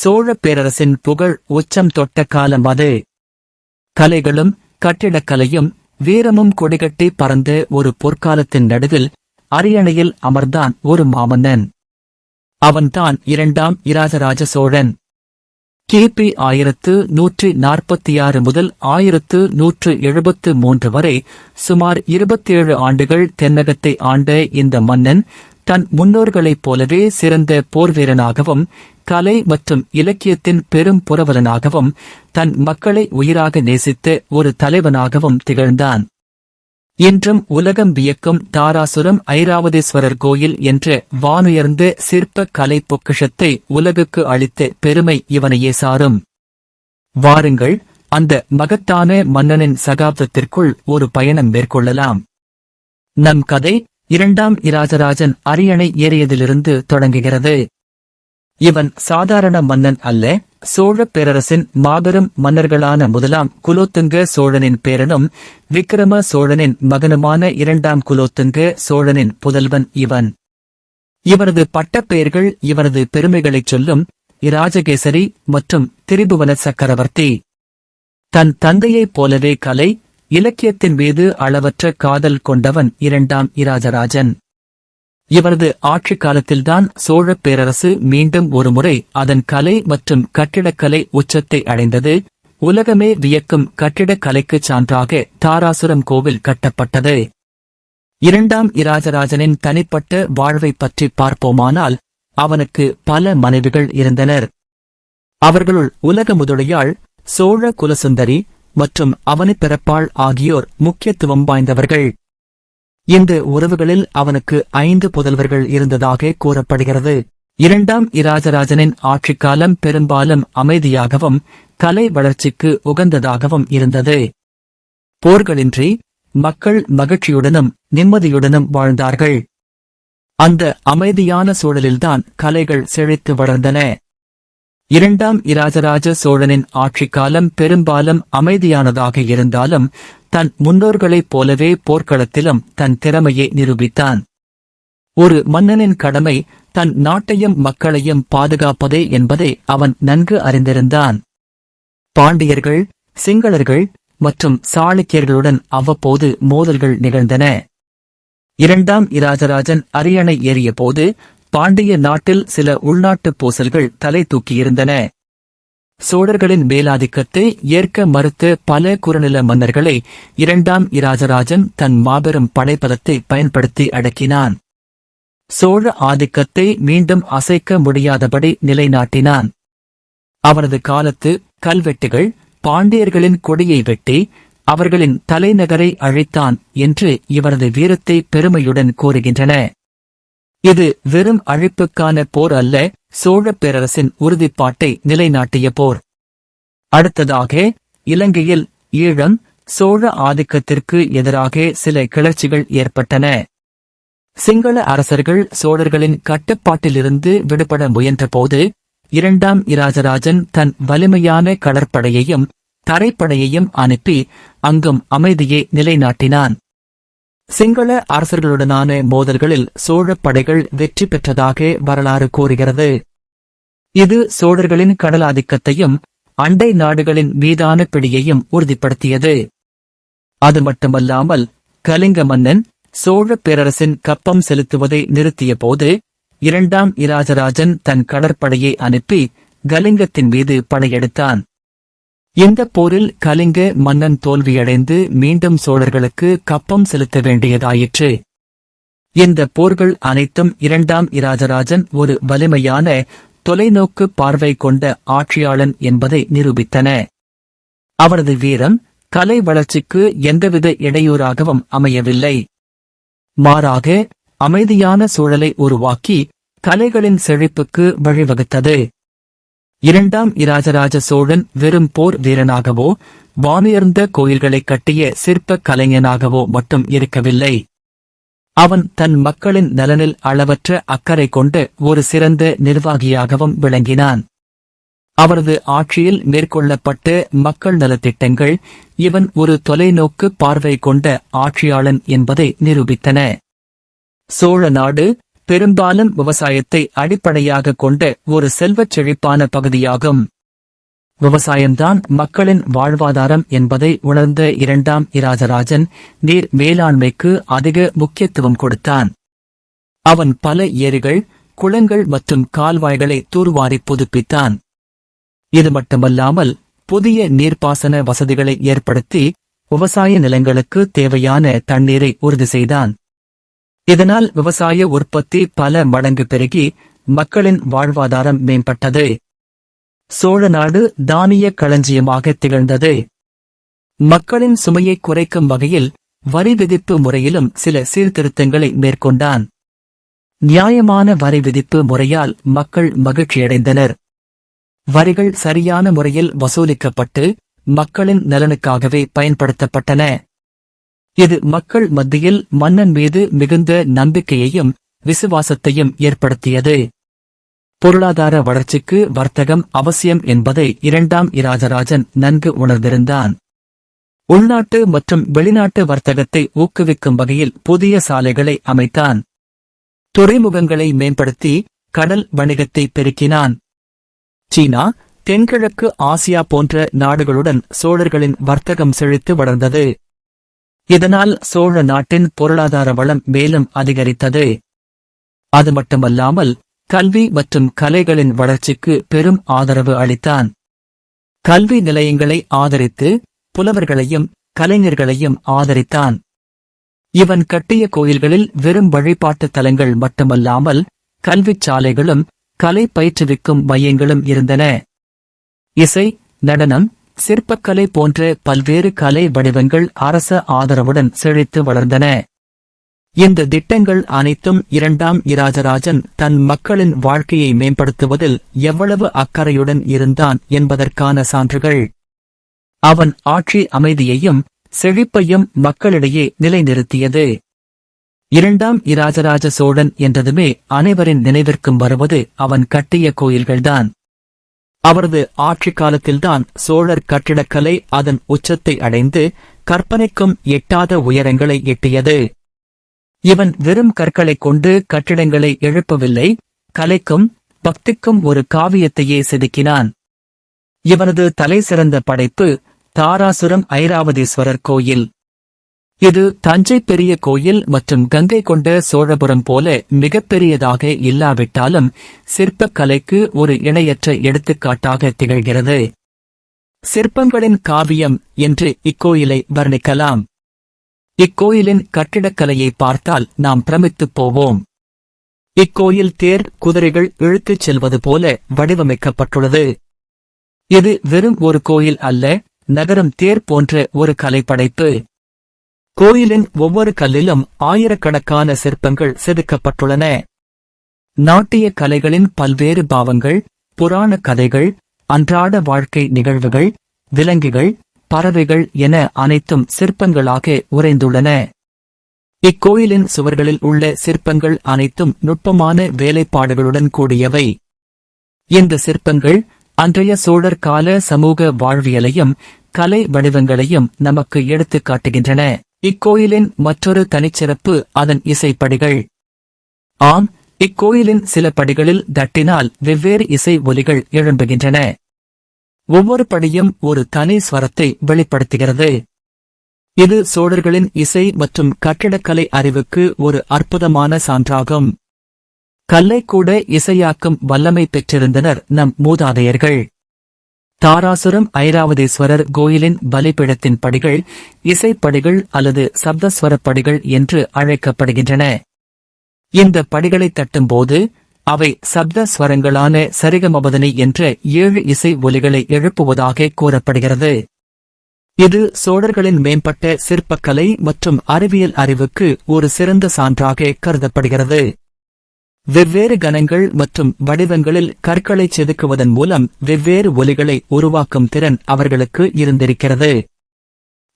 சோழ பேரரசின் புகழ் உச்சம் தொட்ட காலம் அது. கலைகளும் கட்டிடக்கலையும் வீரமும் கொடிகட்டி பறந்த ஒரு பொற்காலத்தின் நடுவில் அரியணையில் அமர்ந்தான் ஒரு மாமன்னன். அவன்தான் இரண்டாம் இராஜராஜ சோழன். கிபி ஆயிரத்து நூற்றி நாற்பத்தி ஆறு முதல் ஆயிரத்து நூற்று எழுபத்து மூன்று வரை சுமார் இருபத்தேழு ஆண்டுகள் தென்னகத்தை ஆண்ட இந்த மன்னன் தன் முன்னோர்களைப் போலவே சிறந்த போர்வீரனாகவும் கலை மற்றும் இலக்கியத்தின் பெரும் புரவலனாகவும் தன் மக்களை உயிராக நேசித்த ஒரு தலைவனாகவும் திகழ்ந்தான். இன்றும் உலகம் வியக்கும் தாராசுரம் ஐராவதேஸ்வரர் கோயில் என்ற வானுயர்ந்த சிற்ப கலை பொக்கிஷத்தை உலகுக்கு அளித்த பெருமை இவனையே சாரும். வாருங்கள் அந்த மகத்தான மன்னனின் சகாப்தத்திற்குள் ஒரு பயணம் மேற்கொள்ளலாம். நம் கதை இரண்டாம் இராஜராஜன் அரியணை ஏறியதிலிருந்து தொடங்குகிறது. இவன் சாதாரண மன்னன் அல்ல சோழ பேரரசின் மாபெரும் மன்னர்களான முதலாம் குலோத்துங்க சோழனின் பேரனும் விக்கிரம சோழனின் மகனுமான இரண்டாம் குலோத்துங்க சோழனின் புதல்வன் இவன். இவரது பட்டப்பெயர்கள் இவரது பெருமைகளைச் சொல்லும் இராஜகேசரி மற்றும் திரிபுவன சக்கரவர்த்தி. தன் தந்தையைப் போலவே கலை இலக்கியத்தின் மீது அளவற்ற காதல் கொண்டவன் இரண்டாம் இராஜராஜன். இவரது ஆட்சி காலத்தில்தான் சோழப் பேரரசு மீண்டும் ஒருமுறை அதன் கலை மற்றும் கட்டிடக்கலை உச்சத்தை அடைந்தது. உலகமே வியக்கும் கட்டிடக்கலைக்கு சான்றாக தாராசுரம் கோவில் கட்டப்பட்டது. இரண்டாம் இராஜராஜனின் தனிப்பட்ட வாழ்வைப் பற்றி பார்ப்போமானால் அவனுக்கு பல மனைவிகள் இருந்தனர். அவர்களுள் உலக முதலியாள் சோழ குலசுந்தரி மற்றும் அவனை பிறப்பாள் ஆகியோர் முக்கியத்துவம் வாய்ந்தவர்கள். இந்த உறவுகளில் அவனுக்கு ஐந்து புதல்வர்கள் இருந்ததாக கூறப்படுகிறது. இரண்டாம் இராஜராஜனின் ஆட்சிக்காலம் பெரும்பாலும் அமைதியாகவும் கலை வளர்ச்சிக்கு உகந்ததாகவும் இருந்தது. போர்களின்றி மக்கள் மகிழ்ச்சியுடனும் நிம்மதியுடனும் வாழ்ந்தார்கள். அந்த அமைதியான சூழலில்தான் கலைகள் செழித்து வளர்ந்தன. இரண்டாம் இராஜராஜ சோழனின் ஆட்சிக் காலம் பெரும்பாலும் அமைதியானதாக இருந்தாலும் தன் முன்னோர்களைப் போலவே போர்க்களத்திலும் தன் திறமையை நிரூபித்தான். ஒரு மன்னனின் கடமை தன் நாட்டையும் மக்களையும் பாதுகாப்பதே என்பதை அவன் நன்கு அறிந்திருந்தான். பாண்டியர்கள் சிங்களர்கள் மற்றும் சாளுக்கியர்களுடன் அவ்வப்போது மோதல்கள் நிகழ்ந்தன. இரண்டாம் இராஜராஜன் அரியணை ஏறிய போது பாண்டிய நாட்டில் சில உள்நாட்டுப் பூசல்கள் தலை தூக்கியிருந்தன. சோழர்களின் மேலாதிக்கத்தை ஏற்க மறுத்த பல குறுநில மன்னர்களை இரண்டாம் இராஜராஜன் தன் மாபெரும் படைபலத்தை பயன்படுத்தி அடக்கினான். சோழ ஆதிக்கத்தை மீண்டும் அசைக்க முடியாதபடி நிலைநாட்டினான். அவனது காலத்து கல்வெட்டுகள் பாண்டியர்களின் கொடியை வெட்டி அவர்களின் தலைநகரை அழைத்தான் என்று இவரது வீரத்தை பெருமையுடன் கூறுகின்றன. இது வெறும் அழிப்புக்கான போர் அல்ல சோழப் பேரரசின் உறுதிப்பாட்டை நிலைநாட்டிய போர். அடுத்ததாக இலங்கையில் ஈழம் சோழ ஆதிக்கத்திற்கு எதிராக சில கிளர்ச்சிகள் ஏற்பட்டன. சிங்கள அரசர்கள் சோழர்களின் கட்டுப்பாட்டிலிருந்து விடுபட முயன்றபோது இரண்டாம் இராஜராஜன் தன் வலிமையான கடற்படையையும் தரைப்படையையும் அனுப்பி அங்கும் அமைதியை நிலைநாட்டினான். சிங்கள அரசர்களுடனான மோதல்களில் சோழப் படைகள் வெற்றி பெற்றதாக வரலாறு கூறுகிறது. இது சோழர்களின் கடலாதிக்கத்தையும் அண்டை நாடுகளின் மீதான பிடியையும் உறுதிப்படுத்தியது. அது மட்டுமல்லாமல் கலிங்க மன்னன் சோழ பேரரசின் கப்பம் செலுத்துவதை நிறுத்திய போது இரண்டாம் இராஜராஜன் தன் கடற்படையை அனுப்பி கலிங்கத்தின் மீது படையெடுத்தான். இந்த போரில் கலிங்க மன்னன் தோல்வியடைந்து மீண்டும் சோழர்களுக்கு கப்பம் செலுத்த வேண்டியதாயிற்று. இந்த போர்கள் அனைத்தும் இரண்டாம் இராஜராஜன் ஒரு வலிமையான தொலைநோக்கு பார்வை கொண்ட ஆட்சியாளன் என்பதை நிரூபித்தன. அவரது வீரம் கலை வளர்ச்சிக்கு எந்தவித இடையூறாகவும் அமையவில்லை. மாறாக அமைதியான சூழலை உருவாக்கி கலைகளின் செழிப்புக்கு வழிவகுத்தது. இரண்டாம் இராஜராஜ சோழன் வெறும் போர் வீரனாகவோ வானுயர்ந்த கோயில்களைக் கட்டிய சிற்ப கலைஞனாகவோ மட்டும் இருக்கவில்லை. அவன் தன் மக்களின் நலனில் அளவற்ற அக்கறை கொண்டு ஒரு சிறந்த நிர்வாகியாகவும் விளங்கினான். அவரது ஆட்சியில் மேற்கொள்ளப்பட்ட மக்கள் நலத்திட்டங்கள் இவன் ஒரு தொலைநோக்கு பார்வை கொண்ட ஆட்சியாளன் என்பதை நிரூபித்தன. சோழ நாடு பெரும்பாலும் விவசாயத்தை அடிப்படையாக கொண்ட ஒரு செல்வச் செழிப்பான பகுதியாகும். விவசாயம்தான் மக்களின் வாழ்வாதாரம் என்பதை உணர்ந்த இரண்டாம் இராஜராஜன் நீர் மேலாண்மைக்கு அதிக முக்கியத்துவம் கொடுத்தான். அவன் பல ஏரிகள் குளங்கள் மற்றும் கால்வாய்களை தூர்வாரி புதுப்பித்தான். இது மட்டுமல்லாமல் புதிய நீர்ப்பாசன வசதிகளை ஏற்படுத்தி விவசாய நிலங்களுக்கு தேவையான தண்ணீரை உறுதி செய்தான். இதனால் விவசாய உற்பத்தி பல மடங்கு பெருகி மக்களின் வாழ்வாதாரம் மேம்பட்டது. சோழ நாடு தானிய களஞ்சியமாக திகழ்ந்தது. மக்களின் சுமையை குறைக்கும் வகையில் வரி விதிப்பு முறையிலும் சில சீர்திருத்தங்களை மேற்கொண்டான். நியாயமான வரி விதிப்பு முறையால் மக்கள் மகிழ்ச்சியடைந்தனர். வரிகள் சரியான முறையில் வசூலிக்கப்பட்டு மக்களின் நலனுக்காகவே பயன்படுத்தப்பட்டன. இது மக்கள் மத்தியில் மன்னன் மீது மிகுந்த நம்பிக்கையையும் விசுவாசத்தையும் ஏற்படுத்தியது. பொருளாதார வளர்ச்சிக்கு வர்த்தகம் அவசியம் என்பதை இரண்டாம் இராஜராஜன் நன்கு உணர்ந்திருந்தான். உள்நாட்டு மற்றும் வெளிநாட்டு வர்த்தகத்தை ஊக்குவிக்கும் வகையில் புதிய சாலைகளை அமைத்தான். துறைமுகங்களை மேம்படுத்தி கடல் வணிகத்தை பெருக்கினான். சீனா தென்கிழக்கு ஆசியா போன்ற நாடுகளுடன் சோழர்களின் வர்த்தகம் செழித்து வளர்ந்தது. இதனால் சோழ நாட்டின் பொருளாதார வளம் மேலும் அதிகரித்தது. அது மட்டுமல்லாமல் கல்வி மற்றும் கலைகளின் வளர்ச்சிக்கு பெரும் ஆதரவு அளித்தான். கல்வி நிலையங்களை ஆதரித்து புலவர்களையும் கலைஞர்களையும் ஆதரித்தான். இவன் கட்டிய கோயில்களில் வெறும் வழிபாட்டு தலங்கள் மட்டுமல்லாமல் கல்விச் சாலைகளும் கலை பயிற்றுவிக்கும் மையங்களும் இருந்தன. இசை நடனம் சிற்பக்கலை போன்ற பல்வேறு கலை வடிவங்கள் அரச ஆதரவுடன் செழித்து வளர்ந்தன. இந்த திட்டங்கள் அனைத்தும் இரண்டாம் இராஜராஜன் தன் மக்களின் வாழ்க்கையை மேம்படுத்துவதில் எவ்வளவு அக்கறையுடன் இருந்தான் என்பதற்கான சான்றுகள். அவன் ஆட்சி அமைதியையும் செழிப்பையும் மக்களிடையே நிலைநிறுத்தியது. இரண்டாம் இராஜராஜ சோழன் என்றதுமே அனைவரின் நினைவிற்கும் வருவது அவன் கட்டிய கோயில்கள்தான். அவரது ஆட்சி காலத்தில்தான் சோழர் கட்டிடக்கலை அதன் உச்சத்தை அடைந்து கற்பனைக்கும் எட்டாத உயரங்களை எட்டியது. இவன் வெறும் கற்களைக் கொண்டு கட்டிடங்களை எழுப்பவில்லை கலைக்கும் பக்திக்கும் ஒரு காவியத்தையே செதுக்கினான். இவனது தலை சிறந்த படைப்பு தாராசுரம் ஐராவதீஸ்வரர் கோயில். இது தஞ்சை பெரிய கோயில் மற்றும் கங்கை கொண்ட சோழபுரம் போல மிகப்பெரியதாக இல்லாவிட்டாலும் சிற்பக்கலைக்கு ஒரு இணையற்ற எடுத்துக்காட்டாக திகழ்கிறது. சிற்பங்களின் காவியம் என்று இக்கோயிலை வர்ணிக்கலாம். இக்கோயிலின் கட்டிடக்கலையை பார்த்தால் நாம் பிரமித்துப் போவோம். இக்கோயில் தேர் குதிரைகள் இழுத்துச் செல்வது போல வடிவமைக்கப்பட்டுள்ளது. இது வெறும் ஒரு கோயில் அல்ல நகரம் தேர் போன்ற ஒரு கலைப்படைப்பு. கோயிலின் ஒவ்வொரு கல்லிலும் ஆயிரக்கணக்கான சிற்பங்கள் செதுக்கப்பட்டுள்ளன. நாட்டிய கலைகளின் பல்வேறு பாவங்கள் புராண கதைகள் அன்றாட வாழ்க்கை நிகழ்வுகள் விலங்குகள் பறவைகள் என அனைத்தும் சிற்பங்களாக உறைந்துள்ளன. இக்கோயிலின் சுவர்களில் உள்ள சிற்பங்கள் அனைத்தும் நுட்பமான வேலைப்பாடுகளுடன் கூடியவை. இந்த சிற்பங்கள் அன்றைய சோழர் கால சமூக வாழ்வியலையும் கலை வடிவங்களையும் நமக்கு எடுத்துக் காட்டுகின்றன. இக்கோயிலின் மற்றொரு தனிச்சிறப்பு அதன் இசைப்படிகள். ஆம் இக்கோயிலின் சில படிகளில் தட்டினால் வெவ்வேறு இசை ஒலிகள் எழும்புகின்றன. ஒவ்வொரு படியும் ஒரு தனி ஸ்வரத்தை வெளிப்படுத்துகிறது. இது சோழர்களின் இசை மற்றும் கட்டிடக்கலை அறிவுக்கு ஒரு அற்புதமான சான்றாகும். கல்லை கூட இசையாக்கும் வல்லமை பெற்றிருந்தனர் நம் மூதாதையர்கள். தாராசுரம் ஐராவதீஸ்வரர் கோயிலின் பலிபீடத்தின் படிகள் இசைப்படிகள் அல்லது சப்தஸ்வரப்படிகள் என்று அழைக்கப்படுகின்றன. இந்த படிகளை தட்டும்போது அவை சப்த ஸ்வரங்களான சரிகமபதனி என்ற ஏழு இசை ஒலிகளை எழுப்புவதாக கூறப்படுகிறது. இது சோழர்களின் மேம்பட்ட சிற்பக்கலை மற்றும் அறிவியல் அறிவுக்கு ஒரு சிறந்த சான்றாக கருதப்படுகிறது. வெவ்வேறு கணங்கள் மற்றும் வடிவங்களில் கற்களை செதுக்குவதன் மூலம் வெவ்வேறு ஒலிகளை உருவாக்கும் திறன் அவர்களுக்கு இருந்திருக்கிறது.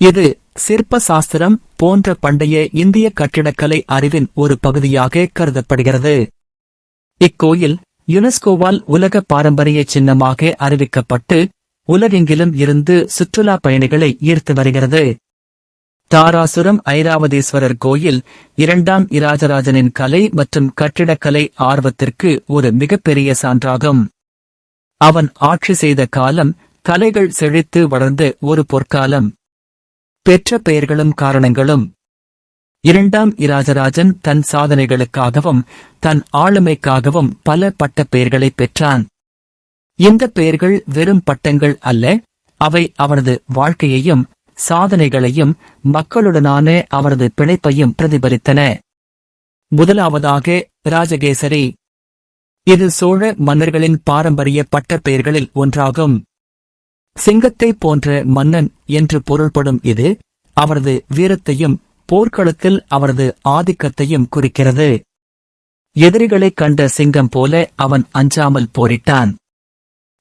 இது சிற்ப சாஸ்திரம் போன்ற பண்டைய இந்திய கட்டிடக்கலை அறிவின் ஒரு பகுதியாக கருதப்படுகிறது. இக்கோயில் யுனெஸ்கோவால் உலக பாரம்பரிய சின்னமாக அறிவிக்கப்பட்டு உலகெங்கிலும் இருந்து சுற்றுலா பயணிகளை ஈர்த்து வருகிறது. தாராசுரம் ஐராவதீஸ்வரர் கோயில் இரண்டாம் இராஜராஜனின் கலை மற்றும் கட்டிடக்கலை ஆர்வத்திற்கு ஒரு மிகப்பெரிய சான்றாகும். அவன் ஆட்சி செய்த காலம் கலைகள் செழித்து வளர்ந்த ஒரு பொற்காலம். பெற்ற பெயர்களும் காரணங்களும். இரண்டாம் இராஜராஜன் தன் சாதனைகளுக்காகவும் தன் ஆளுமைக்காகவும் பல பட்ட பெயர்களை பெற்றான். இந்த பெயர்கள் வெறும் பட்டங்கள் அல்ல அவை அவனது வாழ்க்கையையும் சாதனைகளையும் மக்களுடனான அவரது பிணைப்பையும் பிரதிபலித்தன. முதலாவதாக ராஜகேசரி. இது சோழ மன்னர்களின் பாரம்பரிய பட்டப்பெயர்களில் ஒன்றாகும். சிங்கத்தை போன்ற மன்னன் என்று பொருள்படும் இது அவரது வீரத்தையும் போர்க்களத்தில் அவரது ஆதிக்கத்தையும் குறிக்கிறது. எதிரிகளைக் கண்ட சிங்கம் போல அவன் அஞ்சாமல் போரிட்டான்.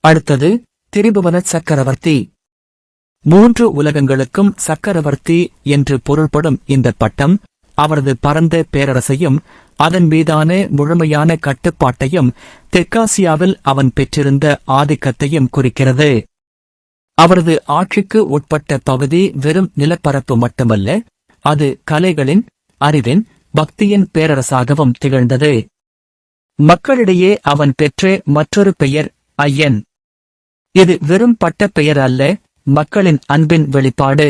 அடுத்தது திரிபுவன சக்கரவர்த்தி. மூன்று உலகங்களுக்கும் சக்கரவர்த்தி என்று பொருள்படும் இந்த பட்டம் அவரது பரந்த பேரரசையும் அதன் மீதான முழுமையான கட்டுப்பாட்டையும் தெற்காசியாவில் அவன் பெற்றிருந்த ஆதிக்கத்தையும் குறிக்கிறது. அவரது ஆட்சிக்கு உட்பட்ட பகுதி வெறும் நிலப்பரப்பு மட்டுமல்ல அது கலைகளின் அறிவின் பக்தியின் பேரரசாகவும் திகழ்ந்தது. மக்களிடையே அவன் பெற்ற மற்றொரு பெயர் ஐயன் இது வெறும் பட்ட பெயர் அல்ல மக்களின் அன்பின் வெளிப்பாடு.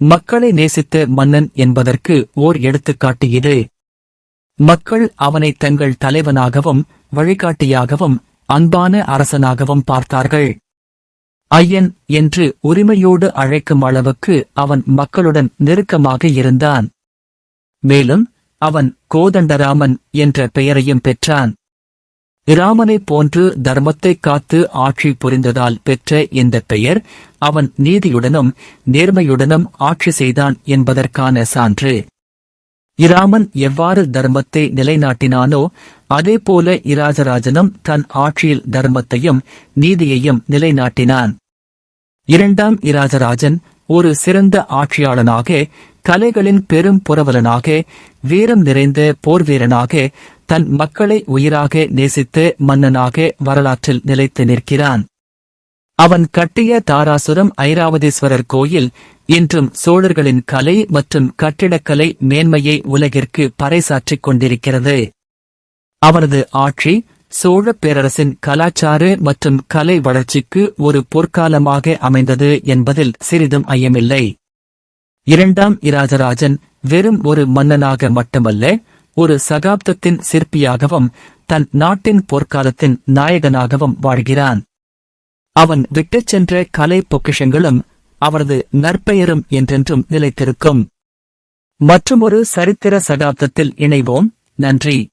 மக்களை நேசித்த மன்னன் என்பதற்கு ஓர் எடுத்துக்காட்டு இது. மக்கள் அவனை தங்கள் தலைவனாகவும் வழிகாட்டியாகவும் அன்பான அரசனாகவும் பார்த்தார்கள். ஐயன் என்று உரிமையோடு அழைக்கும் அளவுக்கு அவன் மக்களுடன் நெருக்கமாக இருந்தான். மேலும் அவன் கோதண்டராமன் என்ற பெயரையும் பெற்றான். இராமனைப் போன்று தர்மத்தை காத்து ஆட்சி புரிந்ததால் பெற்ற இந்த பெயர் அவன் நீதியுடனும் நேர்மையுடனும் ஆட்சி செய்தான் என்பதற்கான சான்று. இராமன் எவ்வாறு தர்மத்தை நிலைநாட்டினானோ அதேபோல இராஜராஜனும் தன் ஆட்சியில் தர்மத்தையும் நீதியையும் நிலைநாட்டினான். இரண்டாம் இராஜராஜன் ஒரு சிறந்த ஆட்சியாளனாக கலைகளின் பெரும் புரவலனாக வீரம் நிறைந்த போர்வீரனாக தன் மக்களை உயிராக நேசித்து மன்னனாக வரலாற்றில் நிலைத்து நிற்கிறான். அவன் கட்டிய தாராசுரம் ஐராவதீஸ்வரர் கோயில் இன்றும் சோழர்களின் கலை மற்றும் கட்டிடக்கலை மேன்மையை உலகிற்கு பறைசாற்றிக் கொண்டிருக்கிறது. அவனது ஆட்சி சோழப் பேரரசின் கலாச்சார மற்றும் கலை வளர்ச்சிக்கு ஒரு பொற்காலமாக அமைந்தது என்பதில் சிறிதும் ஐயமில்லை. இரண்டாம் இராஜராஜன் வெறும் ஒரு மன்னனாக மட்டுமல்ல ஒரு சகாப்தத்தின் சிற்பியாகவும் தன் நாட்டின் போர்க்காலத்தின் நாயகனாகவும் வாழ்கிறான். அவன் விட்டுச் சென்ற கலை பொக்கிஷங்களும் அவரது நற்பெயரும் என்றென்றும் நிலைத்திருக்கும். மற்றுமொரு சரித்திர சகாப்தத்தில் இணைவோம். நன்றி.